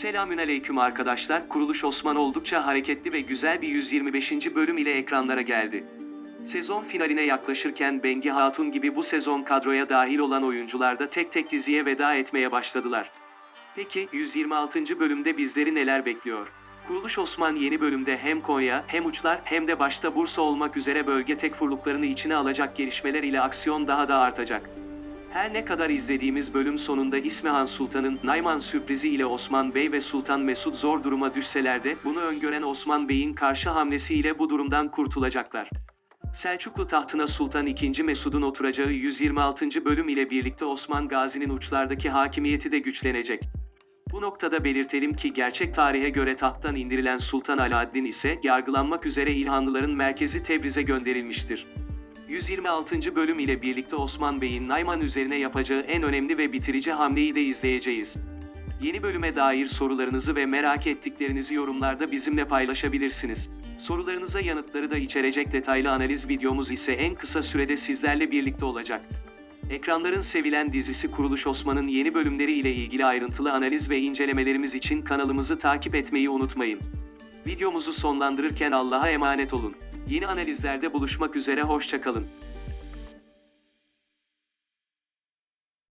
Selamünaleyküm arkadaşlar. Kuruluş Osman oldukça hareketli ve güzel bir 125. bölüm ile ekranlara geldi. Sezon finaline yaklaşırken Bengi Hatun gibi bu sezon kadroya dahil olan oyuncular da tek tek diziye veda etmeye başladılar. Peki 126. bölümde bizleri neler bekliyor? Kuruluş Osman yeni bölümde hem Konya, hem uçlar, hem de başta Bursa olmak üzere bölge tekfurluklarını içine alacak gelişmeler ile aksiyon daha da artacak. Her ne kadar izlediğimiz bölüm sonunda İsmihan Sultan'ın Nayman sürprizi ile Osman Bey ve Sultan Mesut zor duruma düşseler de bunu öngören Osman Bey'in karşı hamlesiyle bu durumdan kurtulacaklar. Selçuklu tahtına Sultan II. Mesud'un oturacağı 126. bölüm ile birlikte Osman Gazi'nin uçlardaki hakimiyeti de güçlenecek. Bu noktada belirtelim ki gerçek tarihe göre tahttan indirilen Sultan Alaaddin ise yargılanmak üzere İlhanlıların merkezi Tebriz'e gönderilmiştir. 126. bölüm ile birlikte Osman Bey'in Nayman üzerine yapacağı en önemli ve bitirici hamleyi de izleyeceğiz. Yeni bölüme dair sorularınızı ve merak ettiklerinizi yorumlarda bizimle paylaşabilirsiniz. Sorularınıza yanıtları da içerecek detaylı analiz videomuz ise en kısa sürede sizlerle birlikte olacak. Ekranların sevilen dizisi Kuruluş Osman'ın yeni bölümleri ile ilgili ayrıntılı analiz ve incelemelerimiz için kanalımızı takip etmeyi unutmayın. Videomuzu sonlandırırken Allah'a emanet olun. Yeni analizlerde buluşmak üzere hoşçakalın.